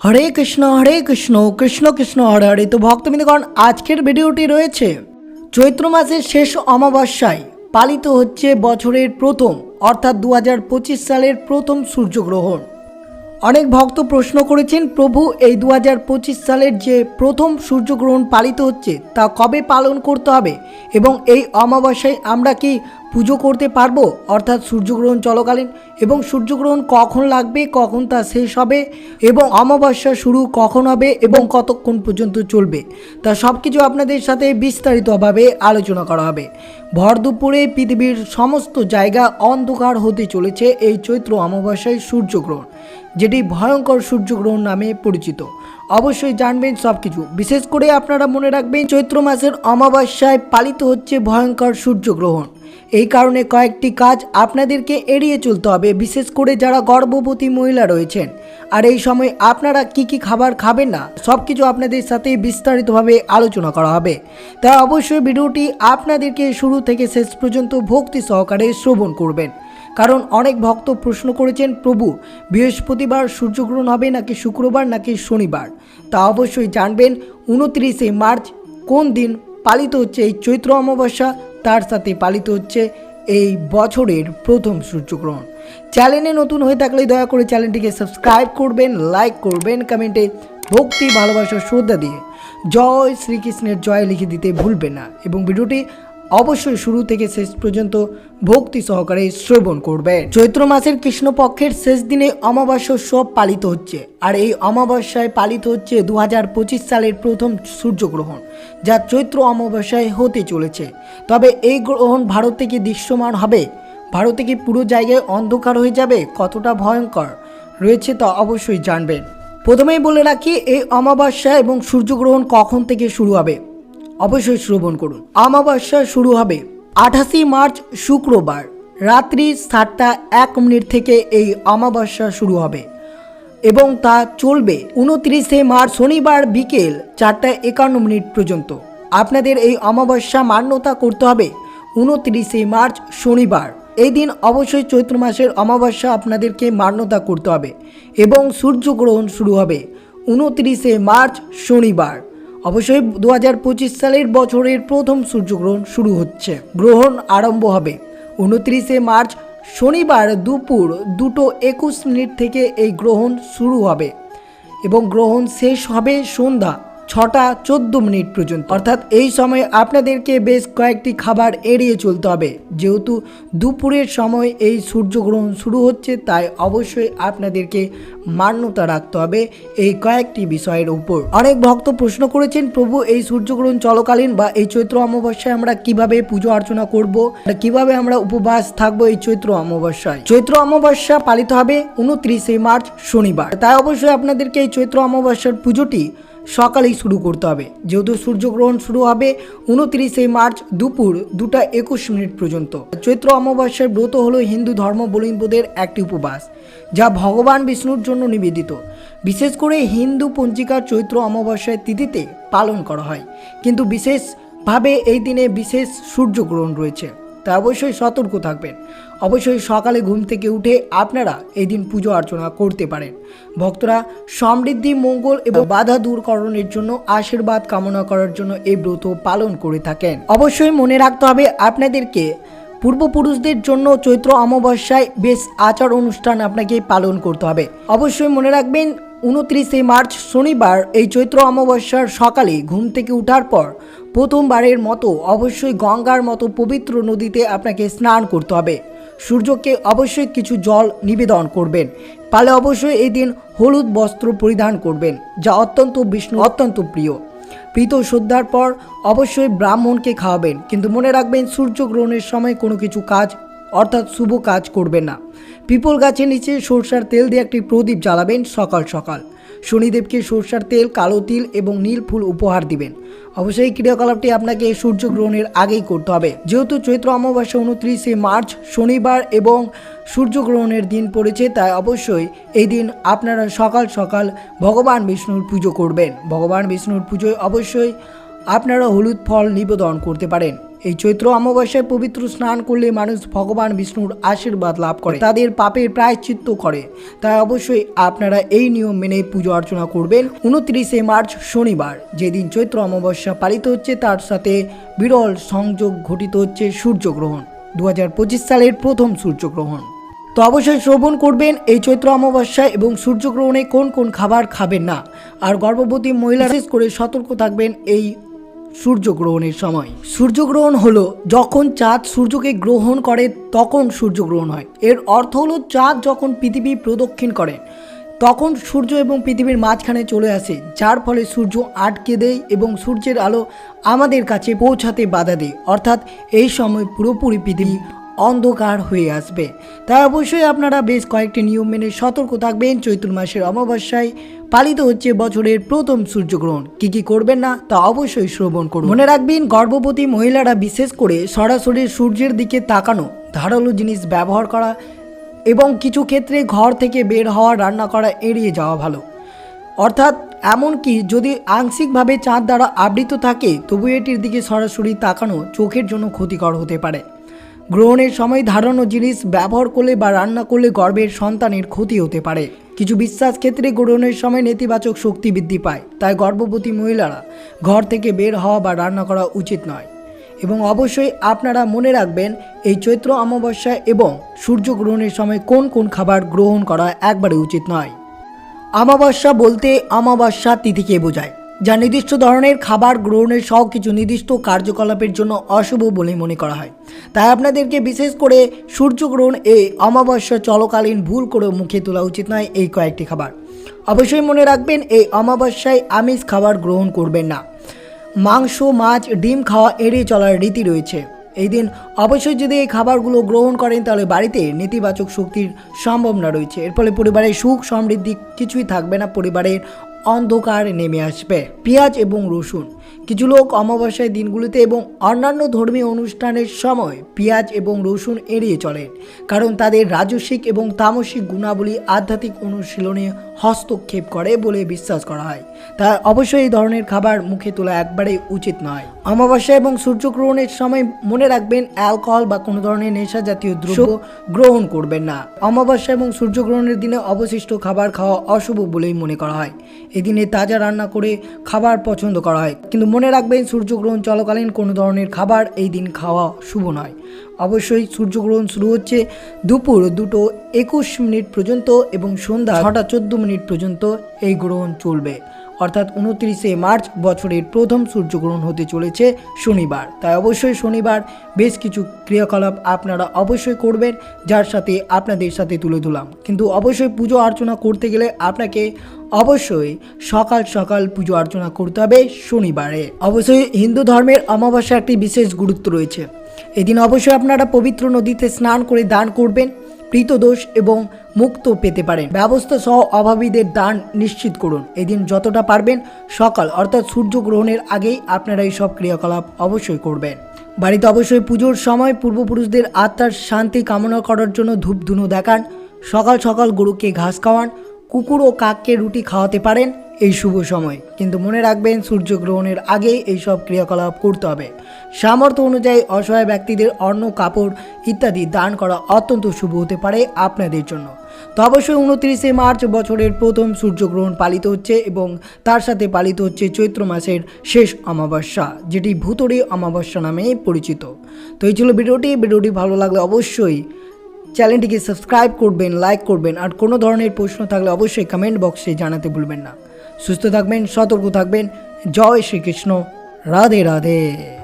হরে কৃষ্ণ হরে কৃষ্ণ কৃষ্ণ কৃষ্ণ, হরে হরে। তো ভক্তবৃন্দগণ, আজকের ভিডিওটি রয়েছে চৈত্র মাসের শেষ অমাবস্যায় পালিত হচ্ছে বছরের প্রথম, অর্থাৎ দু হাজার পঁচিশ সালের প্রথম সূর্যগ্রহণ। অনেক ভক্ত প্রশ্ন করেছেন, প্রভু, এই দু হাজার পঁচিশ সালের যে প্রথম সূর্যগ্রহণ পালিত হচ্ছে, তা কবে পালন করতে হবে? এবং এই অমাবস্যায় আমরা কি পুজো করতে পারব? অর্থাৎ সূর্যগ্রহণ চলাকালীন। এবং সূর্যগ্রহণ কখন লাগবে? কখন তা শেষ হবে? এবং অমাবস্যা শুরু কখন হবে? এবং কতক্ষণ পর্যন্ত চলবে? তা সব কিছু আপনাদের সাথে বিস্তারিতভাবে আলোচনা করা হবে। ভর দুপুরে পৃথিবীর সমস্ত জায়গা অন্ধকার হতে চলেছে এই চৈত্র অমাবস্যায় সূর্যগ্রহণ। যেটি ভয়ঙ্কর সূর্যগ্রহণ নামে পরিচিত। অবশ্যই জানবেন সব কিছু বিশেষ করে আপনারা মনে রাখবেন, চৈত্র মাসের অমাবস্যায় পালিত হচ্ছে ভয়ঙ্কর সূর্যগ্রহণ। এই কারণে কয়েকটি কাজ আপনাদেরকে এড়িয়ে চলতে হবে, বিশেষ করে যারা গর্ভবতী মহিলা রয়েছেন। আর এই সময় আপনারা কি কি খাবার খাবেন না সব কিছু আপনাদের সাথে বিস্তারিতভাবে আলোচনা করা হবে। তাই অবশ্যই ভিডিওটি আপনাদেরকে শুরু থেকে শেষ পর্যন্ত ভক্তি সহকারে শ্রবণ করবেন। কারণ অনেক ভক্ত প্রশ্ন করেছেন, প্রভু, বৃহস্পতিবার সূর্যগ্রহণ হবে নাকি শুক্রবার নাকি শনিবার? তা অবশ্যই জানবেন উনত্রিশে মার্চ, কোন দিন পালিত হচ্ছে এই চৈত্র অমাবস্যা? তার সাথে পালিত হচ্ছে এই বছরের প্রথম সূর্যগ্রহণ। চ্যানেলে নতুন হয়ে থাকলে দয়া করে চ্যানেলটিকে সাবস্ক্রাইব করবেন, লাইক করবেন, কমেন্টে ভক্তি, ভালোবাসা, শ্রদ্ধা দিয়ে জয় শ্রীকৃষ্ণের জয় লিখে দিতে ভুলবেন না। এবং ভিডিওটি অবশ্যই শুরু থেকে শেষ পর্যন্ত ভক্তি সহকারে শ্রবণ করবে। চৈত্র মাসের কৃষ্ণপক্ষের শেষ দিনে অমাবস্যা সব পালিত হচ্ছে। আর এই অমাবস্যায় পালিত হচ্ছে দু হাজার পঁচিশ সালের প্রথম সূর্যগ্রহণ, যা চৈত্র অমাবস্যায় হতে চলেছে। তবে এই গ্রহণ ভারত থেকে দৃশ্যমান হবে। ভারতে কি পুরো জায়গায় অন্ধকার হয়ে যাবে, কতটা ভয়ঙ্কর রয়েছে তা অবশ্যই জানবেন। প্রথমেই বলে রাখি, এই অমাবস্যা এবং সূর্যগ্রহণ কখন থেকে শুরু হবে? অবশ্যই শ্রবণ করুন। অমাবস্যা শুরু হবে আঠাশি মার্চ শুক্রবার। রাত্রি সাতটা এক মিনিট থেকে এই অমাবস্যা শুরু হবে এবং তা চলবে উনত্রিশে মার্চ শনিবার বিকেল চারটা একান্ন মিনিট পর্যন্ত। আপনাদের এই অমাবস্যা মান্যতা করতে হবে উনত্রিশে মার্চ শনিবার। এই দিন অবশ্যই চৈত্র মাসের অমাবস্যা আপনাদেরকে মান্যতা করতে হবে এবং সূর্যগ্রহণ শুরু হবে উনত্রিশে মার্চ শনিবার। অবশ্যই দু হাজার পঁচিশ সালের বছরের প্রথম সূর্যগ্রহণ শুরু হচ্ছে। গ্রহণ আরম্ভ হবে উনত্রিশে মার্চ শনিবার দুপুর দুটো একুশ মিনিট থেকে এই গ্রহণ শুরু হবে এবং গ্রহণ শেষ হবে সন্ধ্যা ছটা চোদ্দ মিনিট পর্যন্ত। অর্থাৎ এই সময় আপনাদেরকে বেশ কয়েকটি খাবার এড়িয়ে চলতে হবে। যেহেতু দুপুরের সময় এই সূর্যগ্রহণ শুরু হচ্ছে, তাই অবশ্যই আপনাদেরকে মান্যতা রাখতে হবে এই কয়েকটি বিষয়ের উপর। অনেক ভক্ত প্রশ্ন করেছেন, প্রভু, এই সূর্যগ্রহণ চলকালীন বা এই চৈত্র অমাবস্যায় আমরা কীভাবে পুজো অর্চনা করব? কীভাবে আমরা উপবাস থাকব এই চৈত্র অমাবস্যায়? চৈত্র অমাবস্যা পালিত হবে উনত্রিশে মার্চ, শনিবার। তাই অবশ্যই আপনাদেরকে এই চৈত্র অমাবস্যার পুজোটি সকালেই শুরু করতে হবে। যেহেতু সূর্যগ্রহণ শুরু হবে উনত্রিশে মার্চ দুপুর দুটা একুশ মিনিট পর্যন্ত। চৈত্র অমাবস্যার ব্রত হল হিন্দু ধর্মাবলম্বীদের একটি উপবাস, যা ভগবান বিষ্ণুর জন্য নিবেদিত। বিশেষ করে হিন্দু পঞ্জিকার চৈত্র অমাবস্যার তিথিতে পালন করা হয়। কিন্তু বিশেষভাবে এই দিনে বিশেষ সূর্যগ্রহণ রয়েছে। তা অবশ্যই সতর্ক থাকবেন। অবশ্যই সকালে ঘুম থেকে উঠে আপনারা এই দিন পুজো অর্চনা করতে পারেন। ভক্তরা সমৃদ্ধি, মঙ্গল এবং বাধা দূরকরণের জন্য আশীর্বাদ কামনা করার জন্য এই ব্রত পালন করে থাকেন। অবশ্যই মনে রাখতে হবে আপনাদেরকে পূর্বপুরুষদের জন্য চৈত্র অমাবস্যায় বেশ আচার অনুষ্ঠান আপনাকে পালন করতে হবে। অবশ্যই মনে রাখবেন, উনত্রিশে মার্চ শনিবার এই চৈত্র অমাবস্যার সকালে ঘুম থেকে ওঠার পর প্রথমবারের মতো অবশ্যই গঙ্গার মতো পবিত্র নদীতে আপনাকে স্নান করতে হবে। সূর্যকে অবশ্যই কিছু জল নিবেদন করবেন। পালে অবশ্যই এই দিন হলুদ বস্ত্র পরিধান করবেন, যা অত্যন্ত বিষ্ণু, অত্যন্ত প্রিয়। প্রীত শ্রদ্ধার পর অবশ্যই ব্রাহ্মণকে খাওয়াবেন, কিন্তু মনে রাখবেন সূর্যগ্রহণের সময় কোনো কিছু কাজ, অর্থাৎ শুভ কাজ করবেন না। পিপল গাছের নিচে সরষার তেল দিয়ে একটি প্রদীপ জ্বালাবেন সকাল সকাল। শনিদেবকে সরষার তেল, কালো তিল এবং নীল ফুল উপহার দিবেন। অবশ্যই ক্রিয়াকলাপটি আপনাকে সূর্যগ্রহণের আগেই করতে হবে। যেহেতু চৈত্র অমাবস্যা উনত্রিশে মার্চ শনিবার এবং সূর্যগ্রহণের দিন পড়েছে, তাই অবশ্যই এই দিন আপনারা সকাল সকাল ভগবান বিষ্ণুর পুজো করবেন। ভগবান বিষ্ণুর পুজোয় অবশ্যই আপনারা হলুদ ফল নিবেদন করতে পারেন। এই চৈত্র অমাবস্যায় পবিত্র স্নান করলে মানুষ ভগবান বিষ্ণুর আশীর্বাদ লাভ করে, তাদের পাপের প্রায়শ্চিত্ত করে। তাই অবশ্যই আপনারা এই নিয়ম মেনে পুজো অর্চনা করবেন উনত্রিশে মার্চ শনিবার। যেদিন চৈত্র অমাবস্যা পালিত হচ্ছে, তার সাথে বিরল সংযোগ ঘটিত হচ্ছে সূর্যগ্রহণ দু হাজার পঁচিশ সালের প্রথম সূর্যগ্রহণ। তো অবশ্যই শ্রবণ করবেন এই চৈত্র অমাবস্যায় এবং সূর্যগ্রহণে কোন কোন খাবার খাবেন না। আর গর্ভবতী মহিলা বিশেষ করে সতর্ক থাকবেন এই সূর্যগ্রহণের সময়। সূর্যগ্রহণ হলো, যখন চাঁদ সূর্যকে গ্রহণ করে, তখন সূর্যগ্রহণ হয়। এর অর্থ হলো, চাঁদ যখন পৃথিবী প্রদক্ষিণ করে, তখন সূর্য এবং পৃথিবীর মাঝখানে চলে আসে, যার ফলে সূর্য আটকে দেয় এবং সূর্যের আলো আমাদের কাছে পৌঁছাতে বাধা দেয়। অর্থাৎ, এই সময় পুরোপুরি পৃথিবী অন্ধকার হয়ে আসবে। তাই অবশ্যই আপনারা বেশ কয়েকটি নিয়ম মেনে সতর্ক থাকবেন। চৈত্র মাসের অমাবস্যায় পালিত হচ্ছে বছরের প্রথম সূর্যগ্রহণ। কি কি করবেন না তা অবশ্যই শ্রবণ করুন। মনে রাখবেন, গর্ভবতী মহিলারা বিশেষ করে সরাসরি সূর্যের দিকে তাকানো, ধারালো জিনিস ব্যবহার করা এবং কিছু ক্ষেত্রে ঘর থেকে বের হওয়া, রান্না করা এড়িয়ে যাওয়া ভালো। অর্থাৎ এমনকি যদি আংশিকভাবে চাঁদ দ্বারা আবৃত থাকে তবু এটির দিকে সরাসরি তাকানো চোখের জন্য ক্ষতিকর হতে পারে। গ্রহণের সময় ধারণো জিনিস ব্যবহার করলে বা রান্না করলে গর্ভের সন্তানের ক্ষতি হতে পারে। কিছু বিশ্বাস ক্ষেত্রে গ্রহণের সময় নেতিবাচক শক্তি বৃদ্ধি পায়, তাই গর্ভবতী মহিলারা ঘর থেকে বের হওয়া বা রান্না করা উচিত নয়। এবং অবশ্যই আপনারা মনে রাখবেন, এই চৈত্র অমাবস্যা এবং সূর্যগ্রহণের সময় কোন কোন খাবার গ্রহণ করা একবারে উচিত নয়। অমাবস্যা বলতে অমাবস্যা তিথিকে বোঝায়। যা নির্দিষ্ট ধরনের খাবার গ্রহণের সহ কিছু নির্দিষ্ট কার্যকলাপের জন্য অশুভ বলে মনে করা হয়। তাই আপনাদেরকে বিশেষ করে সূর্যগ্রহণ এই অমাবস্যা চলকালীন ভুল করে মুখে তোলা উচিত নয় এই কয়েকটি খাবার। অবশ্যই মনে রাখবেন, এই অমাবস্যায় আমিষ খাবার গ্রহণ করবেন না। মাংস, মাছ, ডিম খাওয়া এড়িয়ে চলার রীতি রয়েছে। এই দিন অবশ্যই যদি এই খাবারগুলো গ্রহণ করেন, তাহলে বাড়িতে নেতিবাচক শক্তির সম্ভাবনা রয়েছে। এর ফলে পরিবারের সুখ সমৃদ্ধি কিছুই থাকবে না, পরিবারের অন্ধকার নেমে আসবে। পেঁয়াজ এবং রসুন। কিছু লোক অমাবস্যায় দিনগুলিতে এবং অন্যান্য ধর্মীয় অনুষ্ঠানের সময় পেঁয়াজ এবং রসুন এড়িয়ে চলেন, কারণ তাদের রাজস্বিক এবং তামসিক গুণাবলী আধ্যাত্মিক অনুশীলনে হস্তক্ষেপ করে বলে বিশ্বাস করা হয়। তাই অবশ্যই এই ধরনের খাবার মুখে তোলা একবারে উচিত নয়। অমাবস্যা এবং সূর্যগ্রহণের সময় মনে রাখবেন, অ্যালকোহল বা কোনো ধরনের নেশা জাতীয় দ্রব্য গ্রহণ করবেন না। অমাবস্যা এবং সূর্যগ্রহণের দিনে অবশিষ্ট খাবার খাওয়া অশুভ বলেই মনে করা হয়। এদিনে তাজা রান্না করে খাবার পছন্দ করা হয়, কিন্তু মনে রাখবেন, সূর্যগ্রহণ চলাকালীন কোনো ধরনের খাবার এই দিন খাওয়া শুভ নয়। অবশ্যই সূর্যগ্রহণ শুরু হচ্ছে দুপুর দুটো একুশ মিনিট পর্যন্ত এবং সন্ধ্যা ছটা চোদ্দ মিনিট পর্যন্ত এই গ্রহণ চলবে। অর্থাৎ উনত্রিশে মার্চ বছরের প্রথম সূর্যগ্রহণ হতে চলেছে শনিবার। তাই অবশ্যই শনিবার বেশ কিছু ক্রিয়াকলাপ আপনারা অবশ্যই করবেন, যার সাথে আপনাদের সাথে তুলে ধরলাম কিন্তু অবশ্যই পুজো অর্চনা করতে গেলে আপনাকে অবশ্যই সকাল সকাল পুজো অর্চনা করতে হবে শনিবারে। অবশ্যই হিন্দু ধর্মের অমাবস্যা একটি বিশেষ গুরুত্ব রয়েছে। এদিন অবশ্যই আপনারা পবিত্র নদীতে স্নান করে দান করবেন। প্রীতদোষ এবং মুক্ত পেতে পারেন। ব্যবস্থা সহ অভাবীদের দান নিশ্চিত করুন। এদিন যতটা পারবেন সকাল, অর্থাৎ সূর্য গ্রহণের আগেই আপনারা এই সব ক্রিয়াকলাপ অবশ্যই করবেন। বাড়িতে অবশ্যই পুজোর সময় পূর্বপুরুষদের আত্মার শান্তি কামনা করার জন্য ধূপধুনু দেখান। সকাল সকাল গরুকে ঘাস খাওয়ান। কুকুর ও কাককে রুটি খাওয়াতে পারেন এই শুভ সময়। কিন্তু মনে রাখবেন, সূর্যগ্রহণের আগেই এইসব ক্রিয়াকলাপ করতে হবে। সামর্থ্য অনুযায়ী অসহায় ব্যক্তিদের অন্ন, কাপড় ইত্যাদি দান করা অত্যন্ত শুভ হতে পারে আপনাদের জন্য। তো অবশ্যই উনত্রিশে মার্চ বছরের প্রথম সূর্যগ্রহণ পালিত হচ্ছে এবং তার সাথে পালিত হচ্ছে চৈত্র মাসের শেষ অমাবস্যা, যেটি ভূতরি অমাবস্যা নামে পরিচিত। তো এই ছিল ভিডিওটি। ভিডিওটি ভালো লাগলে অবশ্যই চ্যানেলটিকে সাবস্ক্রাইব করবেন, লাইক করবেন আর কোনো ধরনের প্রশ্ন থাকলে অবশ্যই কমেন্ট বক্সে জানাতে ভুলবেন না। সুস্থ থাকবেন, সতর্ক থাকবেন। জয় শ্রীকৃষ্ণ। রাধে রাধে।